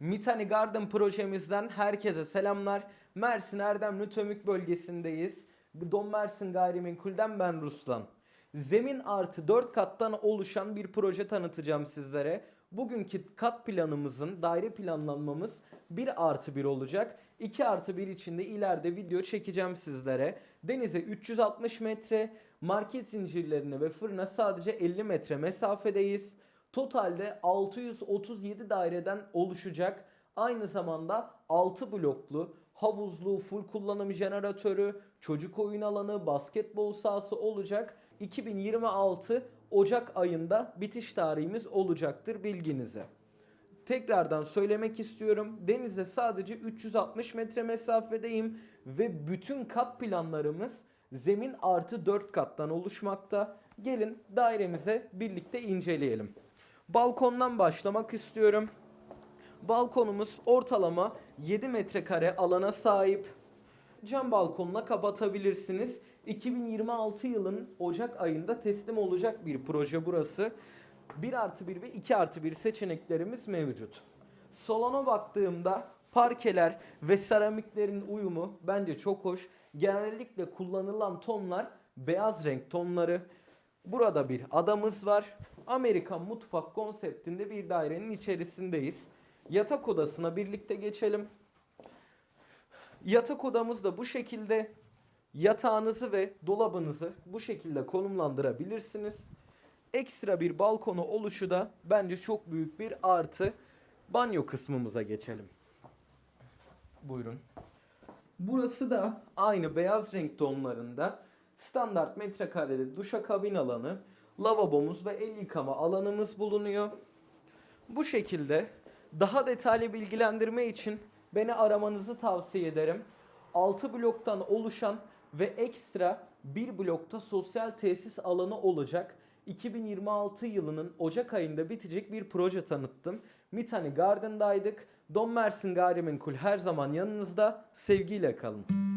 Mitani Garden projemizden herkese selamlar. Mersin Erdemli Tömük bölgesindeyiz. Don Mersin Gayrimenkul'den ben Ruslan. Zemin artı 4 kattan oluşan bir proje tanıtacağım sizlere. Bugünkü kat planımızın, daire planlanmamız 1 artı 1 olacak. 2 artı 1 içinde ileride video çekeceğim sizlere. Denize 360 metre, market zincirlerine ve fırına sadece 50 metre mesafedeyiz. Totalde 637 daireden oluşacak. Aynı zamanda 6 bloklu, havuzlu, full kullanım jeneratörü, çocuk oyun alanı, basketbol sahası olacak. 2026 Ocak ayında bitiş tarihimiz olacaktır bilginize. Tekrardan söylemek istiyorum. Denize sadece 360 metre mesafedeyim ve bütün kat planlarımız zemin artı 4 kattan oluşmakta. Gelin dairemize birlikte inceleyelim. Balkondan başlamak istiyorum. Balkonumuz ortalama 7 metrekare alana sahip. Cam balkonla kapatabilirsiniz. 2026 yılın Ocak ayında teslim olacak bir proje burası. 1 artı 1 ve 2 artı 1 seçeneklerimiz mevcut. Salona baktığımda parkeler ve seramiklerin uyumu bence çok hoş. Genellikle kullanılan tonlar beyaz renk tonları. Burada bir adamız var. Amerikan mutfak konseptinde bir dairenin içerisindeyiz. Yatak odasına birlikte geçelim. Yatak odamız da bu şekilde. Yatağınızı ve dolabınızı bu şekilde konumlandırabilirsiniz. Ekstra bir balkonu oluşu da bence çok büyük bir artı. Banyo kısmımıza geçelim. Buyurun. Burası da aynı beyaz renk tonlarında standart metrekareli duşakabin alanı, lavabomuz ve el yıkama alanımız bulunuyor. Bu şekilde daha detaylı bilgilendirme için beni aramanızı tavsiye ederim. 6 bloktan oluşan ve ekstra bir blokta sosyal tesis alanı olacak. 2026 yılının Ocak ayında bitecek bir proje tanıttım. Mitani Garden'daydık. Don Mersin Gayrimenkul her zaman yanınızda. Sevgiyle kalın.